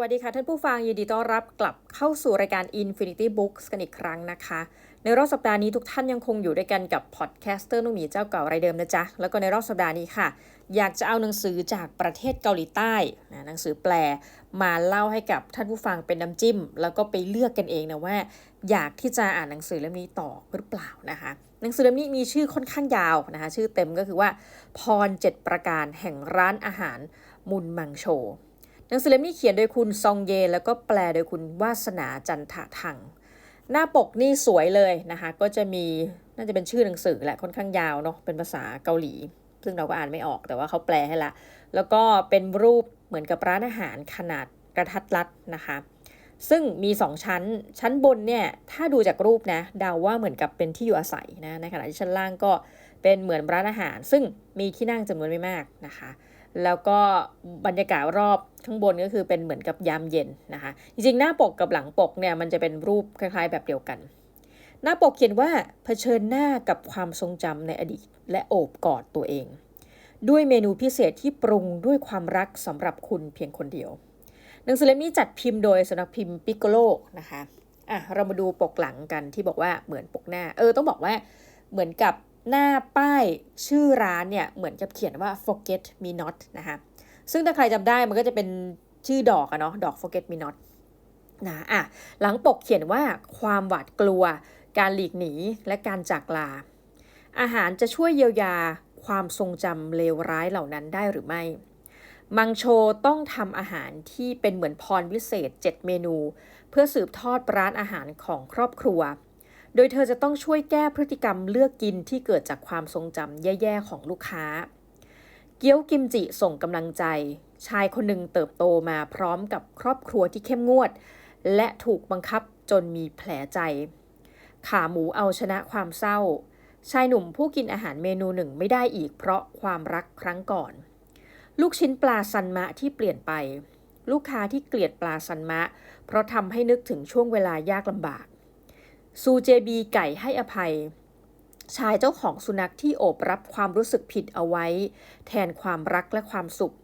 วัสดีค่ะท่านผู้ฟังยินดีต้อนรับกลับเข้าสู่รายการ Infinity Books กันอีกครั้งนะคะ ในรอบสัปดาห์นี้ทุกท่านยังคงอยู่ด้วยกันกับพอดแคสเตอร์นุ่มีเจ้าเก่ารายเดิมนะจ๊ะ แล้วก็ในรอบสัปดาห์นี้ค่ะ อยากจะเอาหนังสือจากประเทศเกาหลีใต้นะหนังสือแปลมาเล่าให้กับท่านผู้ฟังเป็นน้ำจิ้ม แล้วก็ไปเลือกกันเองนะว่า อยากที่จะอ่านหนังสือเล่มนี้ต่อหรือเปล่านะคะหนังสือเล่มนี้มีชื่อค่อนข้างยาวนะคะชื่อเต็มก็คือว่าพรเจ็ดประการแห่งร้านอาหารมุนมังโช หนังสือเล่มนี้เขียนโดยคุณซองเย แล้วก็แปลโดยคุณวาสนาจันทะทัง หน้าปกนี่สวยเลยนะคะ ก็จะมีน่าจะเป็นชื่อหนังสือแหละค่อนข้างยาวเนาะเป็นภาษาเกาหลี ซึ่งเราก็อ่านไม่ออกแต่ว่าเขาแปลให้ละ แล้วก็เป็นรูปเหมือนกับร้านอาหารขนาดกระทัดรัดนะคะ ซึ่งมี 2 ชั้น ชั้นบนเนี่ยถ้าดูจากรูปนะเดาว่าเหมือนกับเป็นที่อยู่อาศัยนะในขณะที่ชั้นล่างก็เป็นเหมือนร้านอาหาร ซึ่งมีที่นั่งจำนวนไม่มากนะคะ แล้วก็บรรยากาศรอบข้างบนก็คือเป็นเหมือนกับยามเย็นนะคะ จริงๆ หน้าปกกับหลังปกเนี่ยมันจะเป็นรูปคล้ายๆ แบบเดียวกัน หน้าปกเขียนว่าเผชิญหน้ากับความทรงจำในอดีต และโอบกอดตัวเอง ด้วยเมนูพิเศษที่ปรุงด้วยความรักสำหรับคุณเพียงคนเดียว หนังสือเล่มนี้จัดพิมพ์โดยสำนักพิมพ์ปิโกโลนะคะอะเรามาดูปกหลังกันที่บอกว่าเหมือนปกหน้า เออต้องบอกว่าเหมือนกับ หน้าป้ายชื่อร้านเนี่ยเหมือนกับเขียนว่า forget me not นะคะซึ่งถ้าใครจำได้มันก็จะเป็นชื่อดอกอะเนาะดอก forget me not นะอะหลังปกเขียนว่าความหวาดกลัว การหลีกหนีและการจากลา อาหารจะช่วยเยียวยาความทรงจำเลวร้ายเหล่านั้นได้หรือไม่ มังโชต้องทำอาหารที่เป็นเหมือนพรวิเศษ 7 เมนู เพื่อสืบทอดร้านอาหารของครอบครัว โดยเธอจะต้องช่วยแก้พฤติกรรมเลือกกินที่เกิดจากความทรงจำแย่ๆของลูกค้า เกี๊ยวกิมจิส่งกำลังใจ ชายคนหนึ่งเติบโตมาพร้อมกับครอบครัวที่เข้มงวด และถูกบังคับจนมีแผลใจ ขาหมูเอาชนะความเศร้า ชายหนุ่มผู้กินอาหารเมนูหนึ่งไม่ได้อีกเพราะความรักครั้งก่อน ลูกชิ้นปลาซันมะที่เปลี่ยนไป ลูกค้าที่เกลียดปลาซันมะ เพราะทำให้นึกถึงช่วงเวลายากลำบาก ซูเจบีไก่ให้อภัย ชายเจ้าของสุนัขที่โอบรับความรู้สึกผิดเอาไว้ แทนความรักและความสุข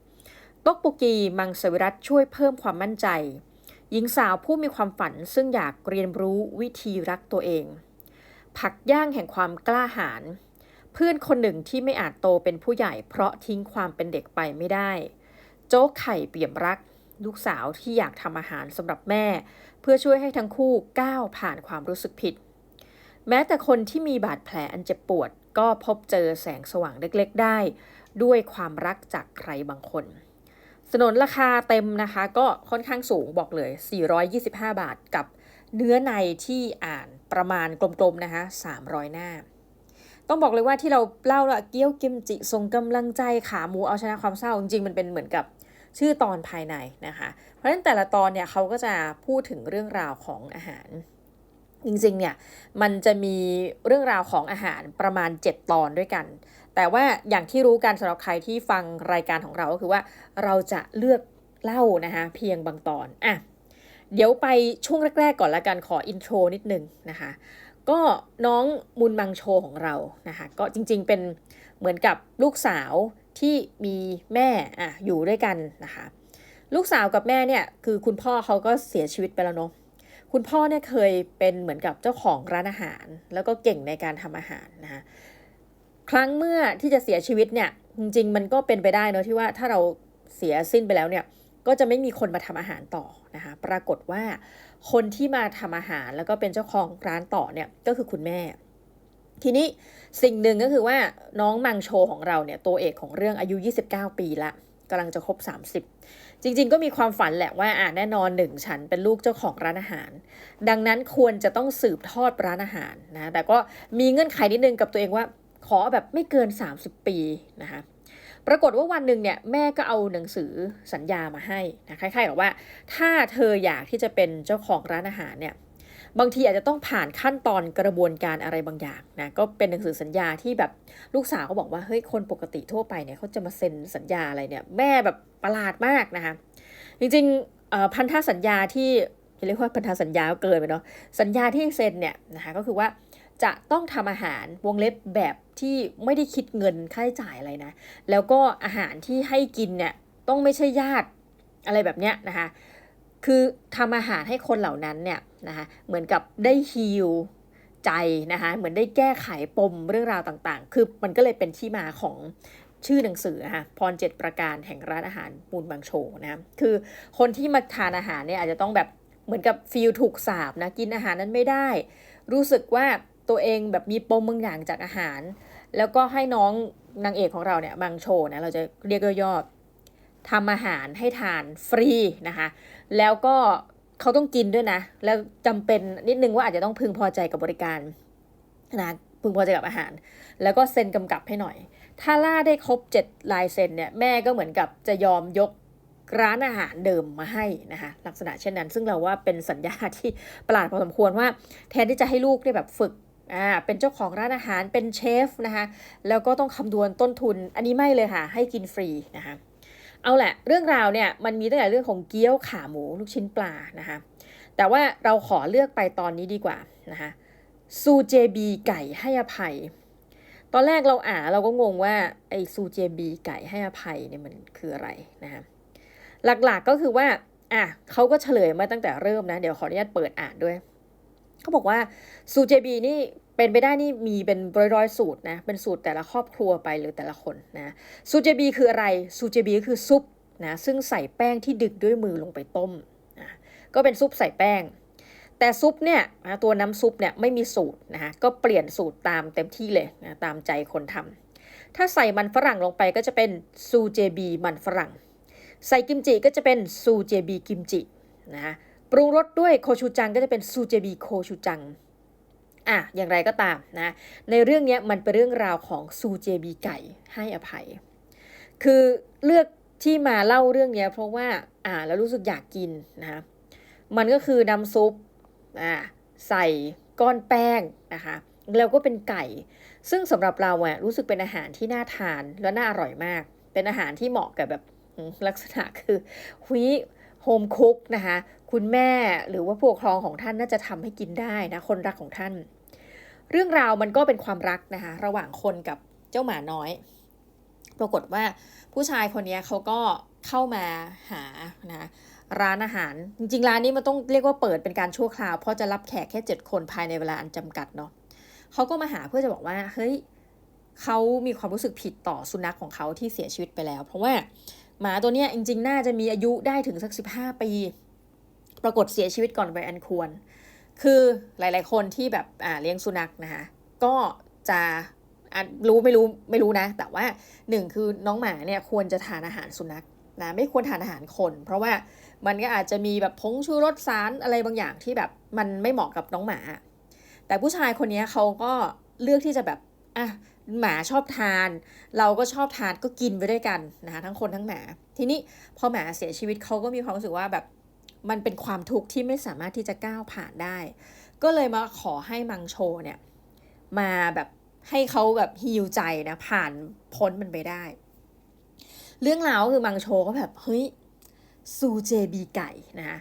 ตกโปกีมังสวิรัตช่วยเพิ่มความมั่นใจ หญิงสาวผู้มีความฝันซึ่งอยากเรียนรู้วิธีรักตัวเอง ผักย่างแห่งความกล้าหาญเพื่อนคนหนึ่งที่ไม่อาจโตเป็นผู้ใหญ่เพราะทิ้งความเป็นเด็กไปไม่ได้ โจ๊กไข่เปี่ยมรัก ลูกสาวที่อยากทำอาหารสำหรับแม่ พื่อช่วยให้ทั้งคู่ก้าวผ่านความรู้สึกผิด แม้แต่คนที่มีบาดแผลอันเจ็บปวด ก็พบเจอแสงสว่างเล็กๆ ได้ ด้วยความรักจากใครบางคนสนนราคาเต็มนะคะก็ค่อนข้างสูงบอกเลย 425 บาทกับเนื้อในที่อ่านประมาณกลมๆนะคะ 300 หน้า ต้องบอกเลยว่าที่เราเล่าละเกี๊ยวกิมจิส่งกำลังใจขาหมูเอาชนะความเศร้าจริงๆมันเป็นเหมือนกับ ชื่อตอนภายในนะคะ เพราะฉะนั้นแต่ละตอนเนี่ยเขาก็จะพูดถึงเรื่องราวของอาหาร จริงๆเนี่ยมันจะมีเรื่องราวของอาหารประมาณ 7 ตอนด้วยกัน แต่ว่าอย่างที่รู้กันสำหรับใครที่ฟังรายการของเราก็คือว่าเราจะเลือกเล่านะคะเพียงบางตอนอะเดี๋ยวไปช่วงแรกๆก่อนละกันขออินโทรนิดนึงนะคะก็น้องมุนมังโชของเรานะคะก็จริงๆเป็นเหมือนกับลูกสาว ที่มีแม่อะอยู่ด้วยกันนะคะ ลูกสาวกับแม่เนี่ยคือคุณพ่อเขาก็เสียชีวิตไปแล้วเนาะคุณพ่อเนี่ยเคยเป็นเหมือนกับเจ้าของร้านอาหาร แล้วก็เก่งในการทำอาหารนะคะครั้งเมื่อที่จะเสียชีวิตเนี่ยจริงๆมันก็เป็นไปได้เนอะที่ว่าถ้าเราเสียสิ้นไปแล้วเนี่ยก็จะไม่มีคนมาทำอาหารต่อนะคะ ปรากฏว่าคนที่มาทำอาหารแล้วก็เป็นเจ้าของร้านต่อเนี่ยก็คือคุณแม่ ทีนี้สิ่งหนึ่งก็คือว่าน้องมังโชของเราเนี่ยตัวเอกของเรื่องอายุ 29 ปีละกำลังจะครบ 30 จริง ๆ ก็มีความฝันแหละว่าอ่าแน่นอนหนึ่งฉันเป็นลูกเจ้าของร้านอาหาร ดังนั้นควรจะต้องสืบทอดร้านอาหารนะแต่ก็มีเงื่อนไขนิดนึงกับตัวเองว่าขอแบบไม่เกิน 30 ปีนะคะปรากฏว่าวันหนึ่งเนี่ยแม่ก็เอาหนังสือสัญญามาให้นะคล้ายๆกับว่า ถ้าเธออยากที่จะเป็นเจ้าของร้านอาหารเนี่ย บางทีอาจจะต้องผ่านขั้นตอนกระบวนการอะไรบางอย่างนะก็เป็นหนังสือสัญญาที่แบบลูกสาวเขาบอกว่าเฮ้ยคนปกติทั่วไปเนี่ยเขาจะมาเซ็นสัญญาอะไรเนี่ยแม่แบบประหลาดมากนะคะจริงๆพันธสัญญาที่จะเรียกว่าพันธสัญญาเกินไปเนาะสัญญาที่เซ็นเนี่ยนะคะก็คือว่าจะต้องทำอาหารวงเล็บแบบที่ไม่ได้คิดเงินค่าใช้จ่ายอะไรนะ แล้วก็อาหารที่ให้กินเนี่ยต้องไม่ใช่ญาติอะไรแบบเนี้ยนะคะ คือทำอาหารให้คนเหล่านั้นเนี่ยนะคะเหมือนกับได้ฮีลใจนะคะเหมือนได้แก้ไขปมเรื่องราวต่างๆ คือมันก็เลยเป็นที่มาของชื่อหนังสือนะคะพรเจ็ดประการแห่งร้านอาหารมูลบางโชนะคือคนที่มาทานอาหารเนี่ยอาจจะต้องแบบเหมือนกับฟีลถูกสาบนะกินอาหารนั้นไม่ได้ รู้สึกว่าตัวเองแบบมีปมบางอย่างจากอาหาร แล้วก็ให้น้องนางเอกของเราเนี่ยบางโชนะเราจะเรียกย่อๆ ทำอาหารให้ทานฟรีนะคะ แล้วก็เขาต้องกินด้วยนะ แล้วจำเป็นนิดนึงว่าอาจจะต้องพึงพอใจกับบริการนะพึงพอใจกับอาหาร แล้วก็เซ็นกำกับให้หน่อย ถ้าล่าได้ครบ 7 ลายเซ็นเนี่ยแม่ก็เหมือนกับจะยอมยกร้านอาหารเดิมมาให้นะคะลักษณะเช่นนั้น ซึ่งเราว่าเป็นสัญญาที่ประหลาดพอสมควรว่า แทนที่จะให้ลูกได้แบบฝึกอ่าเป็นเจ้าของร้านอาหารเป็นเชฟนะคะแล้วก็ต้องคำนวณต้นทุนอันนี้ไม่เลยค่ะ ให้กินฟรีนะคะ เอาแหละ เรื่องราวเนี่ยมันมีตั้งแต่เรื่องของเกี๊ยวขาหมูลูกชิ้นปลานะคะแต่ว่าเราขอเลือกไปตอนนี้ดีกว่านะคะซูเจบีไก่ให้อภัย ตอนแรกเราอ่านเราก็งงว่าไอซูเจบีไก่ให้อภัยเนี่ยมันคืออะไรนะคะหลักๆก็คือว่าอะเขาก็เฉลยมาตั้งแต่เริ่มนะ เดี๋ยวขออนุญาตเปิดอ่านด้วย เขาบอกว่าซูเจบีนี่ เป็นไปได้นี่มีเป็นร้อยๆสูตรนะ เป็นสูตรแต่ละครอบครัวไปหรือแต่ละคนนะซูเจบีคืออะไร ซูเจบีคือซุปนะซึ่งใส่แป้งที่ดึกด้วยมือลงไปต้มนะก็เป็นซุปใส่แป้ง แต่ซุปเนี่ยนะตัวน้ำซุปเนี่ยไม่มีสูตรนะคะก็เปลี่ยนสูตรตามเต็มที่เลยนะตามใจคนทำถ้าใส่มันฝรั่งลงไปก็จะเป็นซูเจบีมันฝรั่ง ใส่กิมจิก็จะเป็นซูเจบีกิมจินะปรุงรสด้วยโคชูจังก็จะเป็นซูเจบีโคชูจัง อะอย่างไรก็ตามนะในเรื่องนี้มันเป็นเรื่องราวของซูเจบีไก่ให้อภัย คือเลือกที่มาเล่าเรื่องนี้เพราะว่าอ่าแล้วรู้สึกอยากกินนะมันก็คือน้ำซุปอ่าใส่ก้อนแป้งนะคะแล้วก็เป็นไก่ ซึ่งสำหรับเราอะรู้สึกเป็นอาหารที่น่าทานและน่าอร่อยมาก เป็นอาหารที่เหมาะกับแบบลักษณะคือหุยโฮมคุกนะคะ คุณแม่หรือว่าผู้ปกครองของท่านน่าจะทำให้กินได้นะ คนรักของท่าน เรื่องราวมันก็เป็นความรักนะคะ ระหว่างคนกับเจ้าหมาน้อย ปรากฏว่าผู้ชายคนนี้เขาก็เข้ามาหานะร้านอาหาร จริงๆ ร้านนี้มันต้องเรียกว่าเปิดเป็นการชั่วคราว เพราะจะรับแขกแค่เจ็ดคนภายในเวลาอันจำกัดเนาะเขาก็มาหาเพื่อจะบอกว่าเฮ้ยเขามีความรู้สึกผิดต่อสุนัขของเขาที่เสียชีวิตไปแล้ว เพราะว่าหมาตัวเนี้ยจริงๆ น่าจะมีอายุได้ถึงสักสิบห้าปี ปรากฏเสียชีวิตก่อนวัยอันควร คือหลาย ๆ คนที่แบบอ่าเลี้ยงสุนัขนะคะก็จะรู้ไม่รู้ไม่รู้นะ แต่ว่าหนึ่งคือน้องหมาเนี่ยควรจะทานอาหารสุนัขนะไม่ควรทานอาหารคน เพราะว่ามันก็อาจจะมีแบบผงชูรสสารอะไรบางอย่างที่แบบมันไม่เหมาะกับน้องหมา แต่ผู้ชายคนนี้เขาก็เลือกที่จะแบบอะหมาชอบทาน เราก็ชอบทานก็กินไปด้วยกันนะคะทั้งคนทั้งหมา ทีนี้พอหมาเสียชีวิตเขาก็มีความรู้สึกว่าแบบ มันเป็นความทุกข์ที่ไม่สามารถที่จะก้าวผ่านได้ ก็เลยมาขอให้มังโชเนี่ยมาแบบให้เขาแบบฮิวใจนะผ่านพ้นมันไปได้ เรื่องราวคือมังโชก็แบบเฮ้ยซูเจบีไก่นะคะ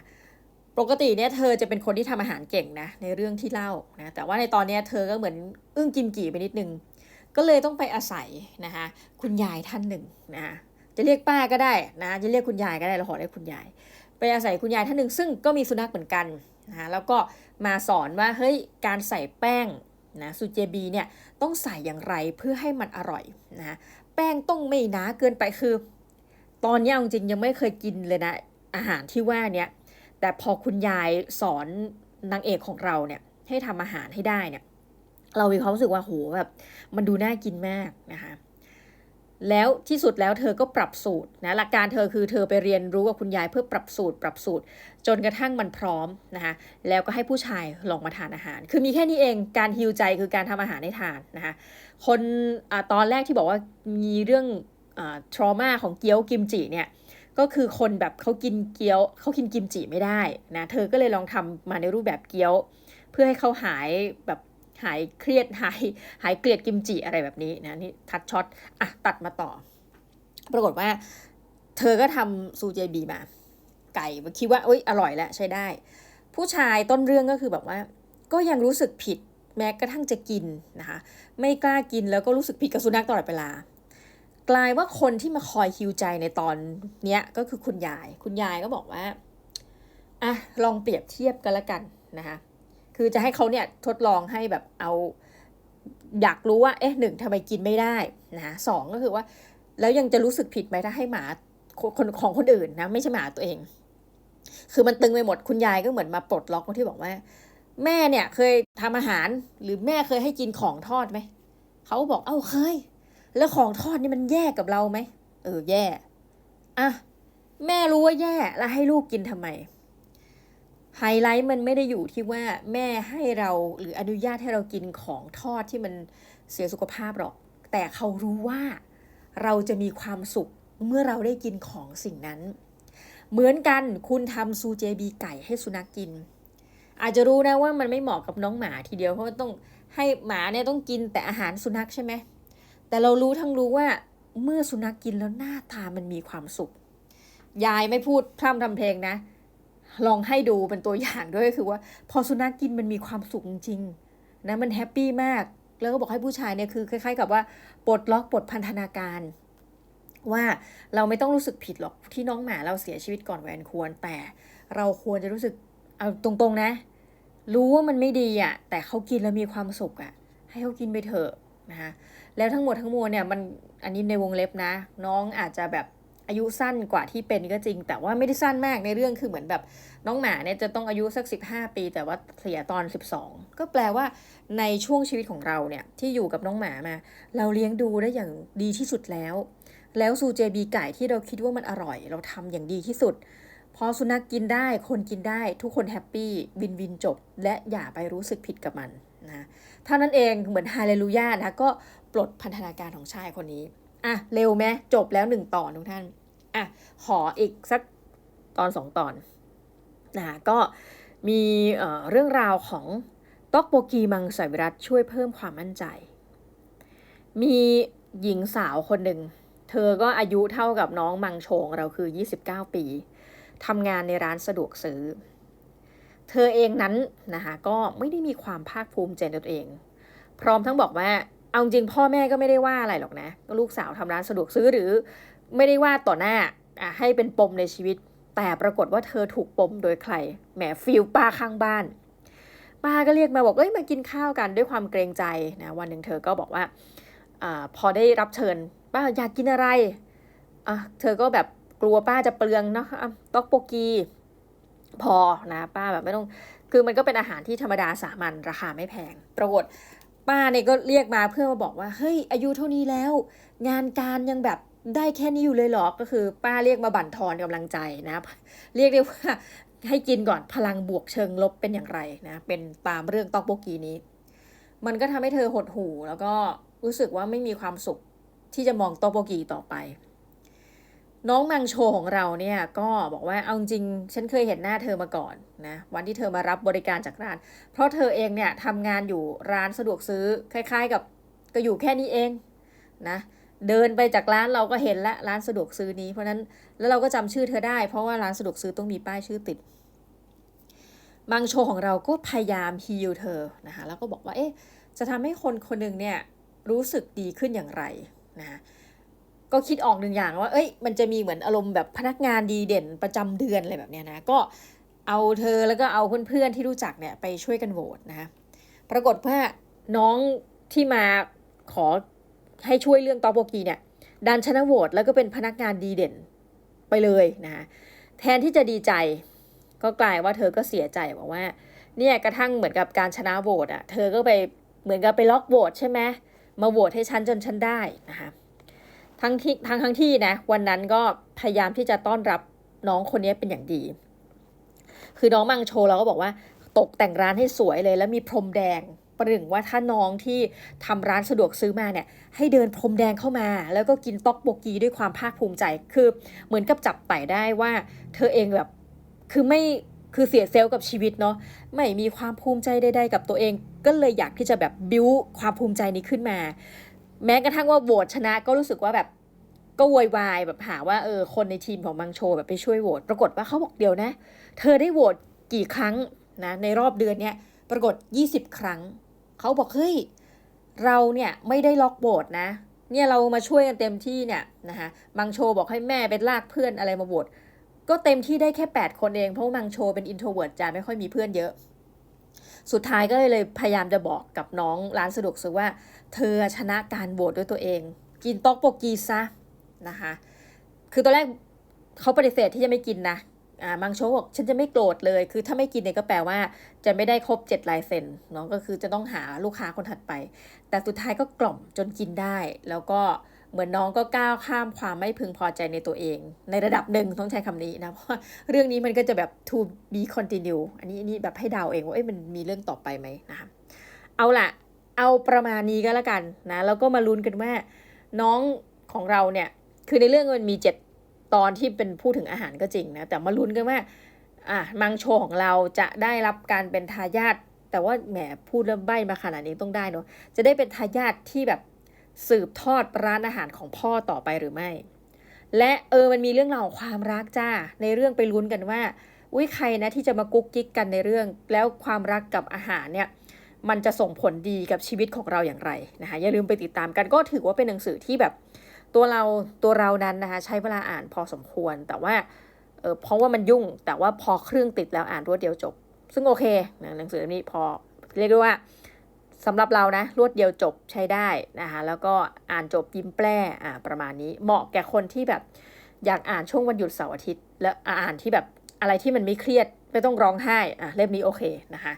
ปกติเนี่ยเธอจะเป็นคนที่ทำอาหารเก่งนะในเรื่องที่เล่านะแต่ว่าในตอนนี้เธอก็เหมือนอึ้งกิมจีไปนิดนึง ก็เลยต้องไปอาศัยนะคะคุณยายท่านหนึ่งนะจะเรียกป้าก็ได้นะจะเรียกคุณยายก็ได้เราขอเรียกคุณยาย ไปอาศัยคุณยายท่านหนึ่งซึ่งก็มีสุนัขเหมือนกันนะคะแล้วก็มาสอนว่าเฮ้ยการใส่แป้งนะซูเจบีเนี่ยต้องใส่อย่างไรเพื่อให้มันอร่อยนะแป้งต้องไม่หนาเกินไปคือ ตอนนี้จริงยังไม่เคยกินเลยนะอาหารที่ว่าเนี่ยแต่พอคุณยายสอนนางเอกของเราเนี่ยให้ทำอาหารให้ได้เนี่ยเรามีความรู้สึกว่าโหแบบมันดูน่ากินมากนะคะ แล้วที่สุดแล้วเธอก็ปรับสูตรนะหลักการเธอคือเธอไปเรียนรู้กับคุณยายเพื่อปรับสูตร ปรับสูตร จนกระทั่งมันพร้อมนะคะแล้วก็ให้ผู้ชายลองมาทานอาหาร คือมีแค่นี้เองการฮิวใจคือการทำอาหารให้ทานนะคะคนอตอนแรกที่บอกว่ามีเรื่องทรมาของเกี๊ยวกิมจิเนี่ยก็คือคนแบบเขากินเกี๊ยวเขากินกิมจิไม่ได้นะเธอก็เลยลองทำมาในรูปแบบเกี๊ยว เพื่อให้เขาหายแบบ หายเครียดหายหายเกลียดกิมจิอะไรแบบนี้นะนี่ทัดช็อตอะตัดมาต่อ ปรากฏว่า เธอก็ทำซูเจบีมา ไก่คิดว่าเอ้ยอร่อยแล้วใช้ได้ ผู้ชายต้นเรื่องก็คือแบบว่า ก็ยังรู้สึกผิดแม้กระทั่งจะกินนะคะไม่กล้ากินแล้วก็รู้สึกผิดกับสุนัขตลอดเวลากลายว่าคนที่มาคอยฮิวใจในตอนเนี้ยก็คือคุณยาย คุณยายก็บอกว่าอะลองเปรียบเทียบกันละกันนะคะ คือจะให้เขาเนี่ยทดลองให้แบบเอาอยากรู้ว่าเอ๊ะหนึ่งทำไมกินไม่ได้นะสองก็คือว่า แล้วยังจะรู้สึกผิดไหมถ้าให้หมาคนของคนอื่นนะไม่ใช่หมาตัวเอง คือมันตึงไปหมดคุณยายก็เหมือนมาปลดล็อกตรงที่บอกว่า แม่เนี่ยเคยทำอาหารหรือแม่เคยให้กินของทอดไหมเขาบอกเอ้าเคย แล้วของทอดนี่มันแย่กับเราไหมเออแย่อะแม่รู้ว่าแย่แล้วให้ลูกกินทำไม ไฮไลท์มันไม่ได้อยู่ที่ว่าแม่ให้เราหรืออนุญาตให้เรากินของทอดที่มันเสียสุขภาพหรอก แต่เขารู้ว่าเราจะมีความสุขเมื่อเราได้กินของสิ่งนั้น เหมือนกันคุณทำซูเจบีไก่ให้สุนัขกกิน อาจจะรู้นะว่ามันไม่เหมาะกับน้องหมาทีเดียวเพราะต้องให้หมาเนี่ยต้องกินแต่อาหารสุนัขใช่ไหมแต่เรารู้ทั้งรู้ว่าเมื่อสุนัขกกินแล้วหน้าตามันมีความสุข ยายไม่พูดพร่ำทำเพลงนะ ลองให้ดูเป็นตัวอย่างด้วยคือว่า พอสุนัขกกินมันมีความสุขจริงๆนะมันแฮปปี้มาก แล้วก็บอกให้ผู้ชายเนี่ยคือคล้ายๆ กับว่าปลดล็อกปลดพันธนาการ ว่าเราไม่ต้องรู้สึกผิดหรอกที่น้องหมาเราเสียชีวิตก่อนแวนควร แต่เราควรจะรู้สึกเอาตรงๆนะ รู้ว่ามันไม่ดีอะ่ะแต่เขากินแล้วมีความสุขอะ่ะ ให้เขากินไปเถอะนะคะแล้วทั้งหมดทั้งมวลเนี่ยมันอันนี้ในวงเล็บนะ น้องอาจจะแบบ อายุสั้นกว่าที่เป็นก็จริง แต่ว่าไม่ได้สั้นมากในเรื่องคือเหมือนแบบน้องหมาเนี่ยจะต้องอายุสัก 15 ปี แต่ว่าเสียตอน 12 ก็แปลว่าในช่วงชีวิตของเราเนี่ยที่อยู่กับน้องหมามา เราเลี้ยงดูได้อย่างดีที่สุดแล้ว แล้วซูเจบีไก่ที่เราคิดว่ามันอร่อย เราทำอย่างดีที่สุดพอสุนัขกกินได้คนกินได้ทุกคนแฮปปี้วินวินจบ และอย่าไปรู้สึกผิดกับมันนะเท่านั้นเองเหมือนฮาเลลูยานะก็ปลดพันธนาการของชายคนนี้ อะเร็วไหมจบแล้วหนึ่งตอนทุกท่านอะขออีกสักตอนสองตอนนะก็มีเเรื่องราวของต๊อกโปกีมังสวิรัตช่วยเพิ่มความมั่นใจ มีหญิงสาวคนหนึ่ง เธอก็อายุเท่ากับน้องมังโชงเราคือ 29 ปีทำงานในร้านสะดวกซื้อ เธอเองนั้นนะคะก็ไม่ได้มีความภาคภูมิใจในตัวเอง พร้อมทั้งบอกว่า เอาจริงพ่อแม่ก็ไม่ได้ว่าอะไรหรอกนะลูกสาวทำร้านสะดวกซื้อหรือ ไม่ได้ว่าต่อหน้าอะให้เป็นปมในชีวิต แต่ปรากฏว่าเธอถูกปมโดยใครแหมฟิลป้าข้างบ้านป้าก็เรียกมาบอกเอ้ยมากินข้าวกันด้วยความเกรงใจนะวันหนึ่งเธอก็บอกว่าอพอได้รับเชิญป้าอยากกินอะไรอะเธอก็แบบกลัวป้าจะเปลืองเนาะต๊อกโปกีพอนะป้าแบบไม่ต้องคือมันก็เป็นอาหารที่ธรรมดาสามัญราคาไม่แพงปรากฏ ป้าเนี่ยก็เรียกมาเพื่อมาบอกว่าเฮ้ยอายุเท่านี้แล้ว งานการยังแบบได้แค่นี้อยู่เลยหรอก็คือ ป้าเรียกมาบั่นทอนกำลังใจนะ เรียกได้ว่าให้กินก่อนพลังบวกเชิงลบเป็นอย่างไรนะเป็นตามเรื่องตอกโบกีนี้ มันก็ทำให้เธอหดหู่แล้วก็รู้สึกว่าไม่มีความสุขที่จะมองตอกโบกีต่อไป น้องมังโชของเราเนี่ยก็บอกว่าเอาจริงฉันเคยเห็นหน้าเธอมาก่อนนะวันที่เธอมารับบริการจากร้าน เพราะเธอเองเนี่ยทำงานอยู่ร้านสะดวกซื้อคล้าย ๆ กับก็อยู่แค่นี้เองนะเดินไปจากร้านเราก็เห็นละร้านสะดวกซื้อนี้ เพราะนั้นแล้วเราก็จำชื่อเธอได้ เพราะว่าร้านสะดวกซื้อต้องมีป้ายชื่อติดมังโชของเราก็พยายามฮีลเธอนะคะแล้วก็บอกว่าเอ๊ะจะทำให้คนคนหนึ่งเนี่ยรู้สึกดีขึ้นอย่างไรนะ ก็คิดออกหนึ่งอย่างว่า เอ้ย มันจะมีเหมือนอารมณ์แบบพนักงานดีเด่นประจำเดือนอะไรแบบเนี้ยนะ ก็เอาเธอแล้วก็เอาเพื่อนๆที่รู้จักเนี่ยไปช่วยกันโหวตนะคะปรากฏว่าน้องที่มาขอให้ช่วยเรื่องตอโปกีเนี่ยดันชนะโหวตแล้วก็เป็นพนักงานดีเด่นไปเลยนะแทนที่จะดีใจ ก็กลายว่าเธอก็เสียใจบอกว่า เนี่ยกระทั่งเหมือนกับการชนะโหวตอะ เธอก็ไปเหมือนกับไปล็อกโหวตใช่ไหมมาโหวตให้ฉันจนฉันได้นะคะ ทั้งที่ทั้งทั้งที่นะวันนั้นก็พยายามที่จะต้อนรับน้องคนนี้เป็นอย่างดี คือน้องมังโชเราก็บอกว่าตกแต่งร้านให้สวยเลย แล้วมีพรมแดงประหนึ่งว่าถ้าน้องที่ทำร้านสะดวกซื้อมาเนี่ยให้เดินพรมแดงเข้ามา แล้วก็กินต๊อกโบกีด้วยความภาคภูมิใจ คือเหมือนกับจับไต่ได้ว่า เธอเองแบบคือไม่คือเสียเซลล์กับชีวิตเนาะไม่มีความภูมิใจใดๆกับตัวเอง ก็เลยอยากที่จะแบบบิ้วความภูมิใจนี้ขึ้นมา แม้กระทั่งว่าโหวตชนะก็รู้สึกว่าแบบก็วอยวายแบบหาว่าเออคนในทีมของมังโชแบบไปช่วยโหวตปรากฏว่าเขาบอกเดียวนะ เธอได้โหวตกี่ครั้งนะในรอบเดือนเนี้ยปรากฏ 20 ครั้ง เขาบอกเฮ้ยเราเนี่ยไม่ได้ล็อกโบสนะ เนี่ยเรามาช่วยกันเต็มที่เนี่ยนะคะมังโชบอกให้แม่เป็นลากเพื่อนอะไรมาโบสก็เต็มที่ได้แค่ 8 คนเองเพราะมังโชเป็นอินโทรเวิร์ดจะไม่ค่อยมีเพื่อนเยอะ สุดท้ายก็เลยพยายามจะบอกกับน้องร้านสะดวกซื้อว่า เธอชนะการโหวตด้วยตัวเอง กินต๊อกโปกีซะนะคะ คือตอนแรกเขาปฏิเสธที่จะไม่กินนะอ่ามังโชบอกฉันจะไม่โกรธเลย คือถ้าไม่กินเนี่ยก็แปลว่าจะไม่ได้ครบ7ลายเซ็นเนาะก็คือจะต้องหาลูกค้าคนถัดไป แต่สุดท้ายก็กล่อมจนกินได้ แล้วก็เหมือนน้องก็ก้าวข้ามความไม่พึงพอใจในตัวเอง ในระดับหนึ่งต้องใช้คำนี้นะ เพราะเรื่องนี้มันก็จะแบบ to be continue อันนี้อันนี้แบบให้เดาเองว่าเอ้ยมันมีเรื่องต่อไปไหมนะคะเอาละ เอาประมาณนี้ก็แล้วกันนะแล้วก็มาลุ้นกันว่าน้องของเราเนี่ยคือในเรื่องมันมีเจ็ดตอนที่เป็นพูดถึงอาหารก็จริงนะแต่มาลุ้นกันว่าอะมังโชของเราจะได้รับการเป็นทายาทแต่ว่าแหมพูดแล้วใบมาขนาดนี้ต้องได้เนอะจะได้เป็นทายาทที่แบบสืบทอดร้านอาหารของพ่อต่อไปหรือไม่ และเออมันมีเรื่องราวของความรักจ้าในเรื่องไปลุ้นกันว่าอุ้ยใครนะที่จะมากุ๊กกิ๊กกันในเรื่อง แล้วความรักกับอาหารเนี่ย มันจะส่งผลดีกับชีวิตของเราอย่างไรนะคะอย่าลืมไปติดตามกันก็ถือว่าเป็นหนังสือที่แบบตัวเราตัวเรานั้นนะคะใช้เวลาอ่านพอสมควร แต่ว่าเออเพราะว่ามันยุ่งแต่ว่าพอเครื่องติดแล้วอ่านรวดเดียวจบ ซึ่งโอเคนะหนังสือเล่มนี้พอเรียกได้ว่าสำหรับเรานะรวดเดียวจบใช้ได้นะคะแล้วก็อ่านจบยิ้มแปร่อ่าประมาณนี้เหมาะแก่คนที่แบบอยากอ่านช่วงวันหยุดเสาร์อาทิตย์ และอ่านที่แบบอะไรที่มันไม่เครียดไม่ต้องร้องไห้อะเล่มนี้โอเคนะคะ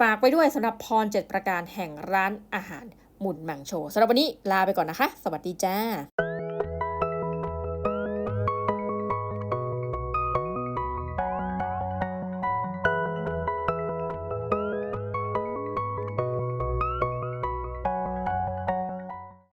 ฝากไปด้วยสำหรับพร 7 ประการแห่งร้านอาหารหมุนหมังโชว์สำหรับวันนี้ลาไปก่อนนะคะ สวัสดีจ้า